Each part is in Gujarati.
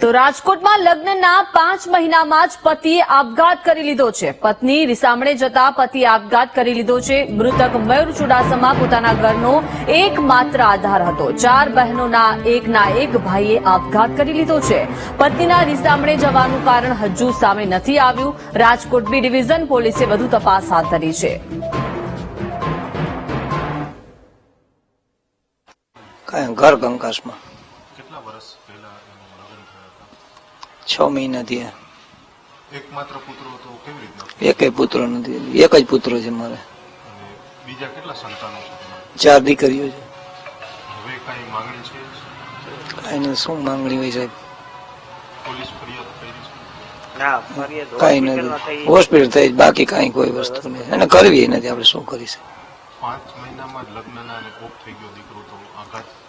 તો રાજકોટમાં લગ્નના પાંચ મહિનામાં જ પતિએ આપઘાત કરી લીધો છે. પત્ની રિસામણે જતા પતિએ આપઘાત કરી લીધો છે. મૃતક મયુર ચુડાસમા પોતાના ઘરનો એકમાત્ર આધાર હતો. ચાર બહેનોના એકના એક ભાઈએ આપઘાત કરી લીધો છે. પત્નીના રિસામણે જવાનું કારણ હજુ સામે નથી આવ્યું. રાજકોટ બી ડિવિઝન પોલીસે વધુ તપાસ હાથ ધરી છે. ઘર કંકાસમાં વર્ષ પહેલા એનું લગ્ન થયા હતા. છ મહિના થયા. એકમાત્ર પુત્ર હતો કેવી રીતે? એકેય પુત્ર નથી. એક જ પુત્ર છે મારે. બીજા કેટલા સંતાનો છે ચાર દીકરીઓ છે. હવે કાંઈ માંગણી છે? કઈ નથી. શું માંગણી હોય સાહેબ? પોલીસ ફરિયાદ કરી છે? ના કાંઈ નથી. હોસ્પિટલ થઈ. જ બાકી કાંઈ કોઈ વસ્તુ નહીં અને કરવી નથી. આપણે શું કરીશું? પાંચ મહિનામાં લગ્નના અને ઓફ થઈ ગયો દીકરો તો આઘાત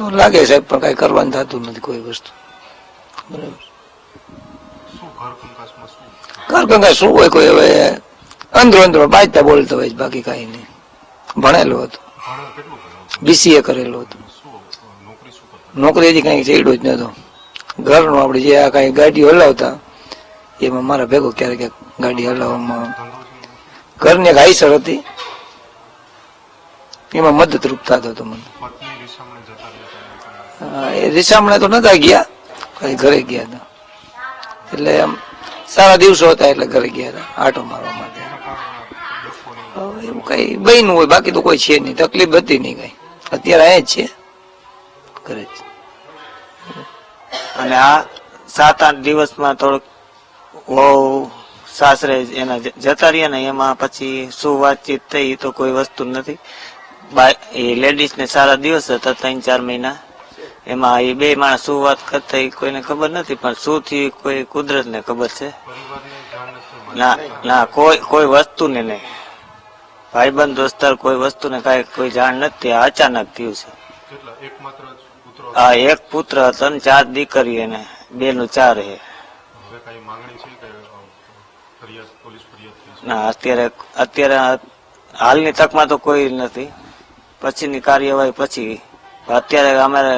તો લાગે સાહેબ પણ કઈ કરવાનું થતું નથી કોઈ વસ્તુ. બરાબર. ઘર કંકાસમાં શું? હોય કોઈ? હવે અંદરો અંદરો બાજતા બોલતો હોય બાકી કાંઈ નહીં. ભણેલો હતો. બીસીએ કરેલો હતો. નોકરી હજી કાંઈ ચડ્યો જ નતો ઘરનું આપણે જે આ કાંઈ ગાડીઓ હલાવતા એમાં મારા ભેગો ક્યારેક ગાડી હલાવવામાં. ઘરની એક હાઈસર હતી. એમાં મદદરૂપ થતો હતો મને. રીસામણે તો નતા ગયા કઈ ઘરે ગયા હતા. એટલે આમ સારા દિવસો હતા એટલે ઘરે ગયા હતા આટો મારવા માટે. એવું કઈ બન્યું હોય બાકી તો કોઈ છે નહીં તકલીફ હતી નહીં કઈ. અત્યારે અહીંયા જ છે ઘરે જ. અને આ સાત આઠ દિવસમાં થોડુંક વહુ સાસરે એના જતા રહ્યા ને એમાં પછી શું વાતચીત થઈ તો કોઈ વસ્તુ નથી. એ લેડીઝ ને સારા દિવસ હતા ત્રણ ચાર મહિના. એમાં એ બે માણસ શું વાત કરતા એ કોઈને ખબર નથી પણ શું થયું કોઈ કુદરત ને ખબર છે. ના ના કોઈ કોઈ વસ્તુને નહીં. ભાઈબંધ દોસ્તાર કોઈ વસ્તુને કાંઈ કોઈ જાણ નથી અચાનક થયું છે. આ એક પુત્ર હતો? ને ચાર દીકરી એને બે નું ચાર હે. ના અત્યારે અત્યારે હાલની તકમાં તો કોઈ નથી. પછીની કાર્યવાહી પછી અત્યારે અમારે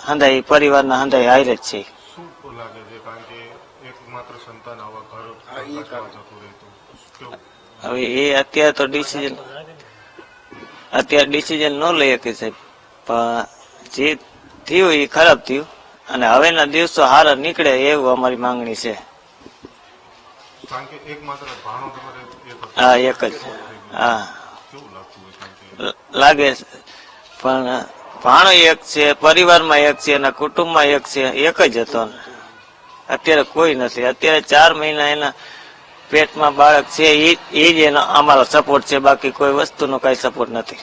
હંધાઈ પરિવારના હંધાઈ હારે જ છે શું લાગે છે? કારણ કે એકમાત્ર સંતાન આવા ઘર કંકાસમાં જતું રહેતું કેવું? હવે એ અત્યારે તો ડિસિઝન અત્યારે ડિસિઝન ન લઈ શકે સાહેબ પણ જે થયું એ ખરાબ થયું. અને હવેના દિવસો હારા નીકળે એવું અમારી માંગણી છે. હા એક જ. હા કેવું લાગતું હોય કારણ કે લાગે છે. પણ ભાણો એક છે, પરિવારમાં એક છે અને કુટુંબમાં એક છે, એક જ હતો અત્યારે કોઈ નથી. અત્યારે ચાર મહિના એના પેટમાં બાળક છે એ જ એનો અમારો સપોર્ટ છે. બાકી કોઈ વસ્તુનો કઈ સપોર્ટ નથી.